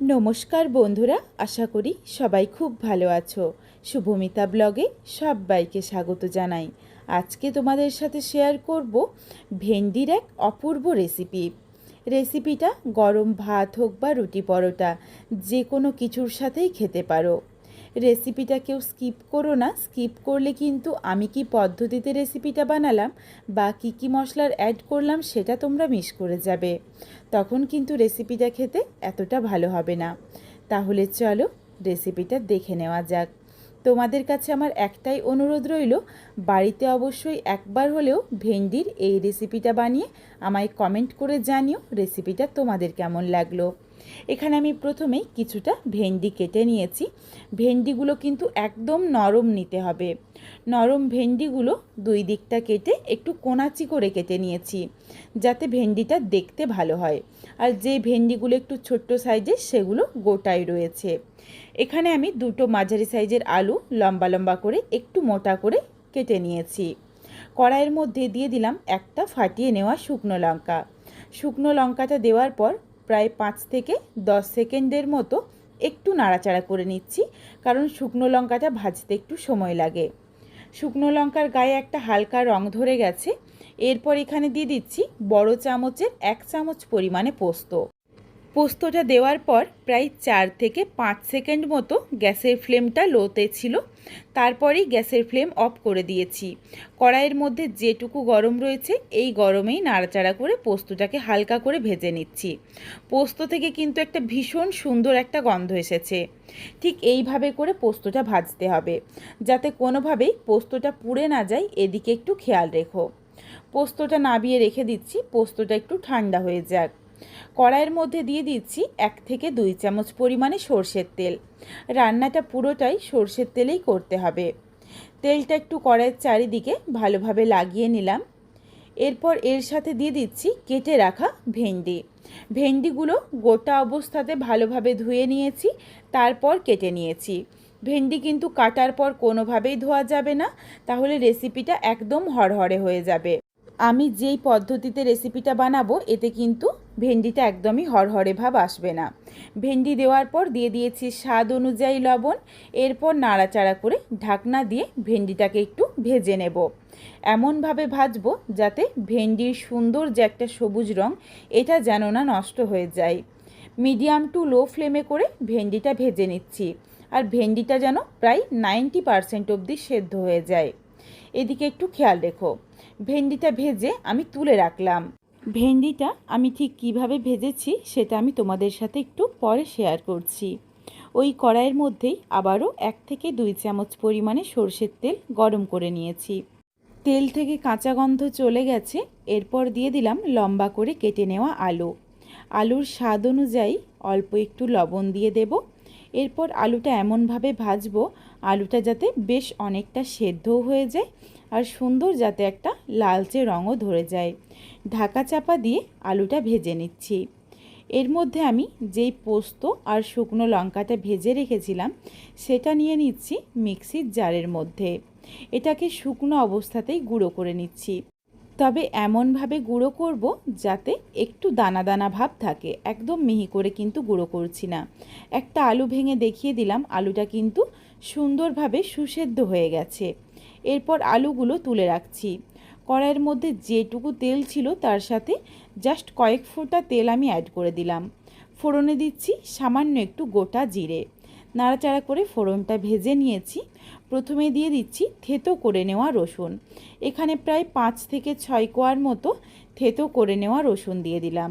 নমস্কার বন্ধুরা, আশা করি সবাই খুব ভালো আছো। শুভমিতা ব্লগে সবাইকে স্বাগত জানাই। আজকে তোমাদের সাথে শেয়ার করব ভেন্ডির এক অপূর্ব রেসিপি রেসিপিটা গরম ভাত হোক বা রুটি পরোটা, যে কোনো কিছুর সাথেই খেতে পারো। রেসিপিটা কেউ স্কিপ করো না। স্কিপ করলে কিন্তু আমি কি পদ্ধতিতে রেসিপিটা বানালাম বা কী কী মশলার অ্যাড করলাম সেটা তোমরা মিস করে যাবে। তখন কিন্তু রেসিপিটা খেতে এতটা ভালো হবে না। তাহলে চলো রেসিপিটা দেখে নেওয়া যাক। তোমাদের কাছে আমার একটাই অনুরোধ রইল, বাড়িতে অবশ্যই একবার হলেও ভেন্ডির এই রেসিপিটা বানিয়ে আমায় কমেন্ট করে জানিও রেসিপিটা তোমাদের কেমন লাগল। এখানে আমি প্রথমেই কিছুটা ভেন্ডি কেটে নিয়েছি। ভেন্ডিগুলো কিন্তু একদম নরম নিতে হবে। নরম ভেন্ডিগুলো দুই দিকটা কেটে একটু কোনাচি করে কেটে নিয়েছি, যাতে ভেন্ডিটা দেখতে ভালো হয়। আর যে ভেন্ডিগুলো একটু ছোট্ট সাইজের সেগুলো গোটাই রয়েছে। এখানে আমি দুটো মাঝারি সাইজের আলু লম্বা লম্বা করে একটু মোটা করে কেটে নিয়েছি। কড়াইয়ের মধ্যে দিয়ে দিলাম একটা ফাটিয়ে নেওয়া শুকনো লঙ্কা। শুকনো লঙ্কাটা দেওয়ার পর প্রায় পাঁচ থেকে দশ সেকেন্ডের মতো একটু নাড়াচাড়া করে নিচ্ছি, কারণ শুকনো লঙ্কাটা ভাজতে একটু সময় লাগে। শুকনো লঙ্কার গায়ে একটা হালকা রং ধরে গেছে। এরপর এখানে দিয়ে দিচ্ছি বড় চামচের এক চামচ পরিমাণে পোস্ত। পোস্তটা দেওয়ার পর প্রায় চার থেকে পাঁচ সেকেন্ড মতো গ্যাসের ফ্লেমটা লোতে ছিল। তারপরেই গ্যাসের ফ্লেম অফ করে দিয়েছি। কড়াইয়ের মধ্যে যেটুকু গরম রয়েছে, এই গরমেই নাড়াচাড়া করে পোস্তটাকে হালকা করে ভেজে নিচ্ছি। পোস্ত থেকে কিন্তু একটা ভীষণ সুন্দর একটা গন্ধ এসেছে। ঠিক এইভাবে করে পোস্তটা ভাজতে হবে, যাতে কোনোভাবেই পোস্তটা পুড়ে না যায়। এদিকে একটু খেয়াল রেখো। পোস্তটা নাবিয়ে রেখে দিচ্ছি। পোস্তটা একটু ঠান্ডা হয়ে যাক। কড়াইয়ের মধ্যে দিয়ে দিচ্ছি এক থেকে দুই চামচ পরিমাণে সর্ষের তেল। রান্নাটা পুরোটাই সর্ষের তেলেই করতে হবে। তেলটা একটু কড়াইয়ের চারিদিকে ভালোভাবে লাগিয়ে নিলাম। এরপর এর সাথে দিয়ে দিচ্ছি কেটে রাখা ভেন্ডি। ভেন্ডিগুলো গোটা অবস্থাতে ভালোভাবে ধুয়ে নিয়েছি, তারপর কেটে নিয়েছি। ভেন্ডি কিন্তু কাটার পর কোনোভাবেই ধোয়া যাবে না, তাহলে রেসিপিটা একদম হরহরে হয়ে যাবে। আমি যেই পদ্ধতিতে রেসিপিটা বানাবো, এতে কিন্তু ভেন্ডিটা একদমই হরহরে ভাব আসবে না। ভেন্ডি দেওয়ার পর দিয়ে দিয়েছি স্বাদ অনুযায়ী লবণ, এরপর নাড়াচাড়া করে ঢাকনা দিয়ে ভেন্ডিটাকে একটু ভেজে নেব। এমনভাবে ভাজবো যাতে ভেন্ডির সুন্দর যে একটা সবুজ রং, এটা যেন না নষ্ট হয়ে যায়। মিডিয়াম টু লো ফ্লেমে করে ভেন্ডিটা ভেজে নিচ্ছি, আর ভেন্ডিটা যেন প্রায় নাইনটি পারসেন্ট অবধি সেদ্ধ হয়ে যায়। এদিকে একটু খেয়াল রেখো, ভেন্ডিটা ভেজে আমি তুলে রাখলাম। ভেন্ডিটা আমি ঠিক কীভাবে ভেজেছি সেটা আমি তোমাদের সাথে একটু পরে শেয়ার করছি। ওই কড়াইয়ের মধ্যেই আবারও এক থেকে দুই চামচ পরিমাণে সর্ষের তেল গরম করে নিয়েছি। তেল থেকে কাঁচা গন্ধ চলে গেছে, এরপর দিয়ে দিলাম লম্বা করে কেটে নেওয়া আলু। আলুর স্বাদ অনুযায়ী অল্প একটু লবণ দিয়ে দেব। এরপর আলুটা এমনভাবে ভাজবো, আলুটা যাতে বেশ অনেকটা সেদ্ধও হয়ে যায় আর সুন্দর যাতে একটা লালচে রঙও ধরে যায়। ঢাকা চাপা দিয়ে আলুটা ভেজে নিচ্ছি। এর মধ্যে আমি যেই পোস্ত আর শুকনো লঙ্কাটা ভেজে রেখেছিলাম, সেটা নিয়ে নিচ্ছি মিক্সির জারের মধ্যে। এটাকে শুকনো অবস্থাতেই গুঁড়ো করে নিচ্ছি। তবে এমনভাবে গুঁড়ো করব যাতে একটু দানা দানা ভাব থাকে। একদম মিহি করে কিন্তু গুঁড়ো করছি না। একটা আলু ভেঙে দেখিয়ে দিলাম, আলুটা কিন্তু সুন্দরভাবে সুসেদ্ধ হয়ে গেছে। এরপর আলুগুলো তুলে রাখছি। কড়াইয়ের মধ্যে যেটুকু তেল ছিল তার সাথে জাস্ট কয়েক ফোঁটা তেল আমি অ্যাড করে দিলাম। ফোড়নে দিচ্ছি সামান্য একটু গোটা জিরে। নাড়াচাড়া করে ফোড়নটা ভেজে নিয়েছি। প্রথমে দিয়ে দিচ্ছি থেতো করে নেওয়া রসুন। এখানে প্রায় পাঁচ থেকে ছয় কোয়ার মতো থেতো করে নেওয়া রসুন দিয়ে দিলাম।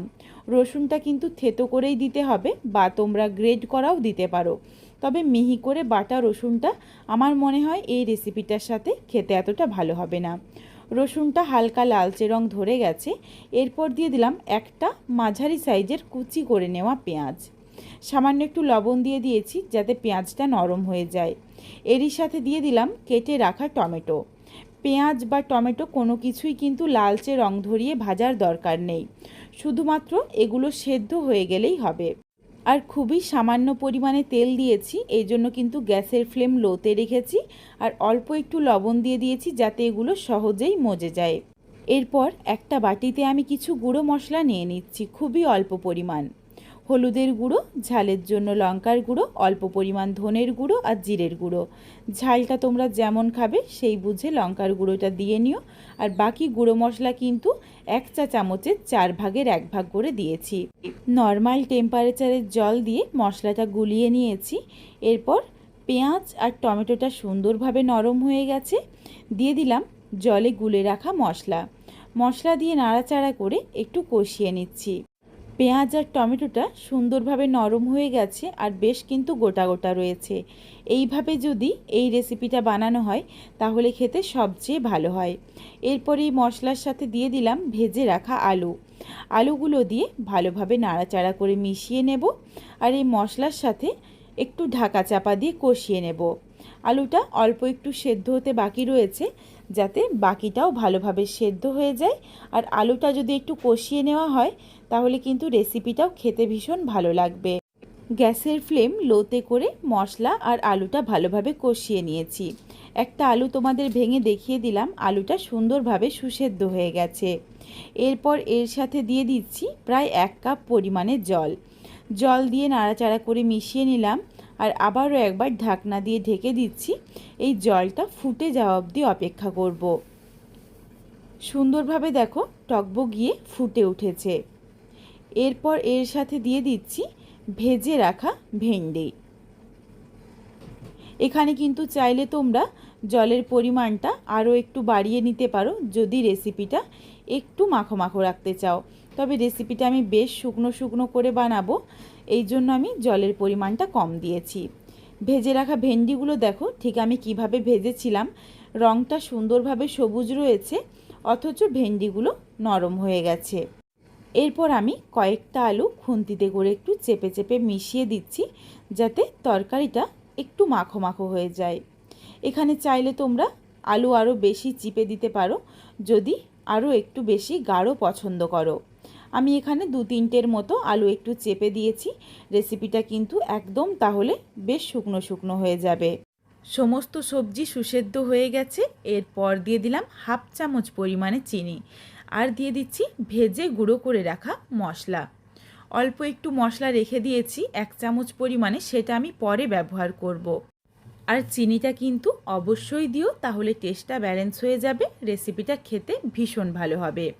রসুনটা কিন্তু থেতো করেই দিতে হবে বা তোমরা গ্রেড করাও দিতে পারো। তবে মিহি করে বাটা রসুনটা আমার মনে হয় এই রেসিপিটার সাথে খেতে এতটা ভালো হবে না। রসুনটা হালকা লালচে রং ধরে গেছে। এরপর দিয়ে দিলাম একটা মাঝারি সাইজের কুচি করে নেওয়া পেঁয়াজ। সামান্য একটু লবণ দিয়ে দিয়েছি যাতে পেঁয়াজটা নরম হয়ে যায়। এরই সাথে দিয়ে দিলাম কেটে রাখা টমেটো। পেঁয়াজ বা টমেটো কোনো কিছুই কিন্তু লালচে রং ধরিয়ে ভাজার দরকার নেই। শুধুমাত্র এগুলো সেদ্ধ হয়ে গেলেই হবে। আর খুবই সামান্য পরিমাণে তেল দিয়েছি, এই জন্য কিন্তু গ্যাসের ফ্লেম লোতে রেখেছি আর অল্প একটু লবণ দিয়ে দিয়েছি যাতে এগুলো সহজেই মজে যায়। এরপর একটা বাটিতে আমি কিছু গুঁড়ো মশলা নিয়ে নিচ্ছি, খুবই অল্প পরিমাণ। হলুদের গুঁড়ো, ঝালের জন্য লঙ্কার গুঁড়ো, অল্প পরিমাণ ধনের গুঁড়ো আর জিরের গুঁড়ো। ঝালটা তোমরা যেমন খাবে সেই বুঝে লঙ্কার গুঁড়োটা দিয়ে নিও। আর বাকি গুঁড়ো মশলা কিন্তু এক চা চামচের চার ভাগের এক ভাগ করে দিয়েছি। নর্মাল টেম্পারেচারের জল দিয়ে মশলাটা গুলিয়ে নিয়েছি। এরপর পেঁয়াজ আর টমেটোটা সুন্দরভাবে নরম হয়ে গেছে। দিয়ে দিলাম জলে গুলে রাখা মশলা। মশলা দিয়ে নাড়াচাড়া করে একটু কষিয়ে নিচ্ছি। পেঁয়াজ আর টমেটোটা সুন্দরভাবে নরম হয়ে গেছে আর বেশ কিন্তু গোটা গোটা রয়েছে। এইভাবে যদি এই রেসিপিটা বানানো হয়, তাহলে খেতে সবচেয়ে ভালো হয়। এরপর এই মশলার সাথে দিয়ে দিলাম ভেজে রাখা আলু। আলুগুলো দিয়ে ভালোভাবে নাড়াচাড়া করে মিশিয়ে নেব আর এই মশলার সাথে একটু ঢাকা চাপা দিয়ে কষিয়ে নেব। আলুটা অল্প একটু সেদ্ধ হতে বাকি রয়েছে, যাতে বাকিটাও ভালোভাবে সেদ্ধ হয়ে যায়। আর আলুটা যদি একটু কষিয়ে নেওয়া হয়, তাহলে কিন্তু রেসিপিটাও খেতে ভীষণ ভালো লাগবে। গ্যাসের ফ্লেম লোতে করে মশলা আর আলুটা ভালোভাবে কষিয়ে নিয়েছি। একটা আলু তোমাদের ভেঙে দেখিয়ে দিলাম, আলুটা সুন্দরভাবে সুসেদ্ধ হয়ে গেছে। এরপর এর সাথে দিয়ে দিচ্ছি প্রায় এক কাপ পরিমাণে জল। জল দিয়ে নাড়াচাড়া করে মিশিয়ে নিলাম। আর আবারও একবার ঢাকনা দিয়ে ঢেকে দিচ্ছি। এই জলটা ফুটে যাওয়া অবধি অপেক্ষা করব। সুন্দরভাবে দেখো, টকবো গিয়ে ফুটে উঠেছে। এরপর এর সাথে দিয়ে দিচ্ছি ভেজে রাখা ভেন্ডি। এখানে কিন্তু চাইলে তোমরা জলের পরিমাণটা আরও একটু বাড়িয়ে নিতে পারো, যদি রেসিপিটা একটু মাখো মাখো রাখতে চাও। তবে রেসিপিটা আমি বেশ শুকনো শুকনো করে বানাবো। এই জন্য আমি জলের পরিমাণটা কম দিয়েছি। ভেজে রাখা ভেন্ডিগুলো দেখো, ঠিক আমি কীভাবে ভেজেছিলাম। রঙটা সুন্দরভাবে সবুজ রয়েছে, অথচ ভেন্ডিগুলো নরম হয়ে গেছে। এরপর আমি কয়েকটা আলু খুন্তিতে করে একটু চেপে চেপে মিশিয়ে দিচ্ছি, যাতে তরকারিটা একটু মাখো মাখো হয়ে যায়। এখানে চাইলে তোমরা আলু আরও বেশি চিপে দিতে পারো, যদি আরও একটু বেশি গাঢ় পছন্দ করো। আমি এখানে দু তিনটের মতো আলু একটু চেপে দিয়েছি। রেসিপিটা কিন্তু একদম তাহলে বেশ শুকনো শুকনো হয়ে যাবে। সমস্ত সবজি সুসেদ্ধ হয়ে গেছে। এরপর দিয়ে দিলাম হাফ চামচ পরিমাণে চিনি। আর দিয়ে দিচ্ছি ভেজে গুঁড়ো করে রাখা মশলা। অল্প একটু মশলা রেখে দিয়েছি, এক চামচ পরিমাণে সেটা আমি পরে ব্যবহার করব। আর চিনিটা কিন্তু অবশ্যই দিও, তাহলে টেস্টটা ব্যালেন্স হয়ে যাবে। রেসিপিটা খেতে ভীষণ ভালো হবে।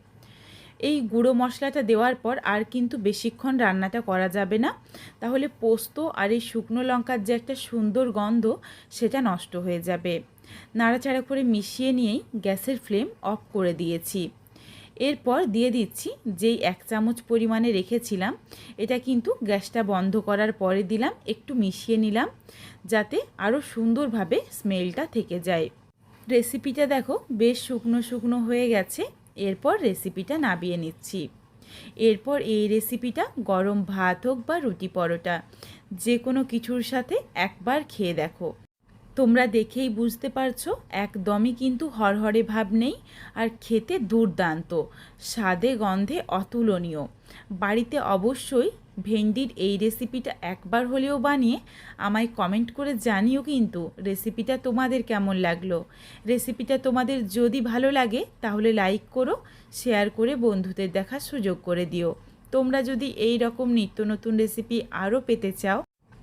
এই গুঁড়ো মশলাটা দেওয়ার পর আর কিন্তু বেশিক্ষণ রান্নাটা করা যাবে না। তাহলে পোস্ত আর এই শুকনো লঙ্কার যে একটা সুন্দর গন্ধ, সেটা নষ্ট হয়ে যাবে। নাড়াচাড়া করে মিশিয়ে নিয়েই গ্যাসের ফ্লেম অফ করে দিয়েছি। এরপর দিয়ে দিচ্ছি যেই এক চামচ পরিমাণে রেখেছিলাম, এটা কিন্তু গ্যাসটা বন্ধ করার পরে দিলাম, একটু মিশিয়ে নিলাম, যাতে আরও সুন্দরভাবে স্মেলটা থেকে যায়। রেসিপিটা দেখো, বেশ শুকনো শুকনো হয়ে গেছে। এরপর রেসিপিটা নাবিয়ে নিচ্ছি। এরপর এই রেসিপিটা গরম ভাত হোক বা রুটি পরোটা যে কোনো কিছুর সাথে একবার খেয়ে দেখো। তোমরা দেখেই বুঝতে পারছ, একদমই কিন্তু হরহরে ভাব নেই আর খেতে দুর্দান্ত, স্বাদে গন্ধে অতুলনীয়। বাড়িতে অবশ্যই ভেন্ডির এই রেসিপিটা একবার হলেও বানিয়ে আমায় কমেন্ট করে জানিও কিন্তু রেসিপিটা তোমাদের কেমন লাগল। রেসিপিটা তোমাদের যদি ভালো লাগে তাহলে লাইক করো, শেয়ার করে বন্ধুদের দেখার সুযোগ করে দিও। তোমরা যদি এই রকম নিত্য নতুন রেসিপি আরও পেতে চাও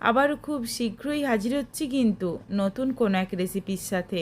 আবারও খুব শীঘ্রই হাজির হচ্ছি কিন্তু নতুন কোনো এক রেসিপির সাথে।